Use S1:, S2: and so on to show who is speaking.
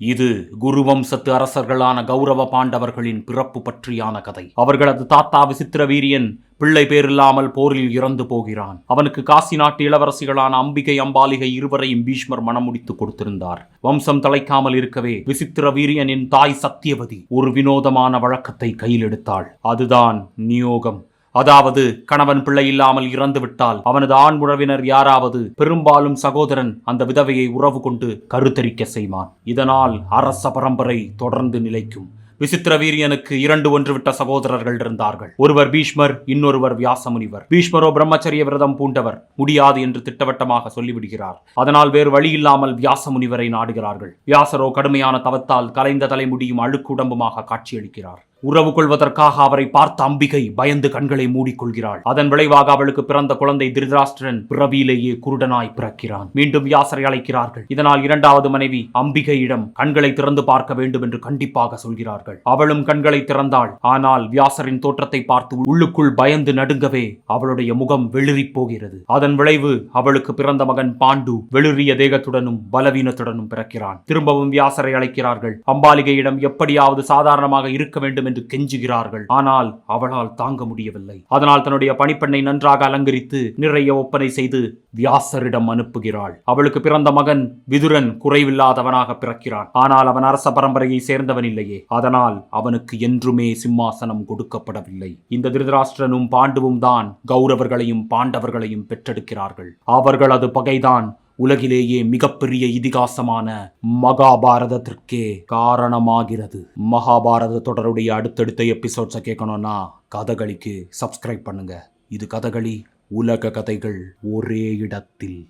S1: இது குருவம்சத்து அரசர்களான கௌரவ பாண்டவர்களின் பிறப்பு பற்றியான கதை. அவர்களது தாத்தா விசித்திர வீரியன் பிள்ளை பேரில்லாமல் போரில் இறந்து போகிறான். அவனுக்கு காசி நாட்டு இளவரசிகளான அம்பிகை அம்பாலிகை இருவரையும் பீஷ்மர் மணமுடித்து கொடுத்திருந்தார். வம்சம் தலைக்காமல் இருக்கவே விசித்திர வீரியனின் தாய் சத்தியவதி ஒரு வினோதமான வழக்கத்தை கையில் எடுத்தாள். அதுதான் நியோகம். அதாவது கணவன் பிள்ளை இல்லாமல் இறந்துவிட்டால் அவனது ஆண் உறவினர் யாராவது பெரும்பாலும் சகோதரன் அந்த விதவையை உறவு கொண்டு கருத்தரிக்க செய்வான். இதனால் அரச பரம்பரை தொடர்ந்து நிலைக்கும். விசித்திர வீரியனுக்கு இரண்டு ஒன்றுவிட்ட சகோதரர்கள் இருந்தார்கள். ஒருவர் பீஷ்மர் இன்னொருவர் வியாசமுனிவர். பீஷ்மரோ பிரம்மச்சரிய விரதம் பூண்டவர். முடியாது என்று திட்டவட்டமாக சொல்லிவிடுகிறார். அதனால் வேறு வழி இல்லாமல் வியாசமுனிவரை நாடுகிறார்கள். வியாசரோ கடுமையான தவத்தால் கலைந்த தலைமுடியும் அழுக்குடம்புமாக காட்சியளிக்கிறார். உறவு கொள்வதற்காக அவரை பார்த்த அம்பிகை பயந்து கண்களை மூடிக்கொள்கிறாள். அதன் விளைவாக அவளுக்கு பிறந்த குழந்தை திருதராஷ்டிரன் பிறவியிலேயே குருடனாய் பிறக்கிறான். மீண்டும் யாசரை அழைக்கிறார்கள். இதனால் இரண்டாவது மனைவி அம்பிகையிடம் கண்களை திறந்து பார்க்க வேண்டும் என்று கண்டிப்பாக சொல்கிறார்கள். அவளும் கண்களை திறந்தாள். ஆனால் வியாசரின் தோற்றத்தை பார்த்து உள்ளுக்குள் பயந்து நடுங்கவே அவளுடைய முகம் வெளிரி போகிறது. அதன் விளைவு அவளுக்கு பிறந்த மகன் பாண்டு வெளிரிய தேகத்துடனும் பலவீனத்துடனும் பிறக்கிறான். திரும்பவும் வியாசரை அழைக்கிறார்கள். அம்பாலிகையிடம் எப்படியாவது சாதாரணமாக இருக்க வேண்டும் என்று கெஞ்சுகிறார்கள். ஆனால் அவளால் தாங்க முடியவில்லை. அதனால் தன்னுடைய பணிப்பெண்ணை நன்றாக அலங்கரித்து நிறைய ஒப்பனை செய்து வியாசரிடம் அனுப்புகிறாள். அவளுக்கு பிறந்த மகன் விதுரன் குறைவில்லாதவனாக பிறக்கிறான். ஆனால் அவன் அரச பரம்பரையை சேர்ந்தவன் இல்லையே. அதனால் அவனுக்கு என்றுமே சிம்மாசனம் கொடுக்கப்படவில்லை. இந்த திருதராஷ்டிரனும் பாண்டுவும் தான் கௌரவர்களையும் பாண்டவர்களையும் பெற்றெடுக்கிறார்கள். அவர்களது பகைதான் உலகிலேயே மிகப்பெரிய இதிகாசமான மகாபாரதத்திற்கே காரணமாகிறது. மகாபாரத தொடருடைய அடுத்தடுத்த எபிசோட்ஸை கேட்கணும்னா கதகளிக்கு சப்ஸ்கிரைப் பண்ணுங்க. இது கதகளி உலக கதைகள் ஒரே இடத்தில்.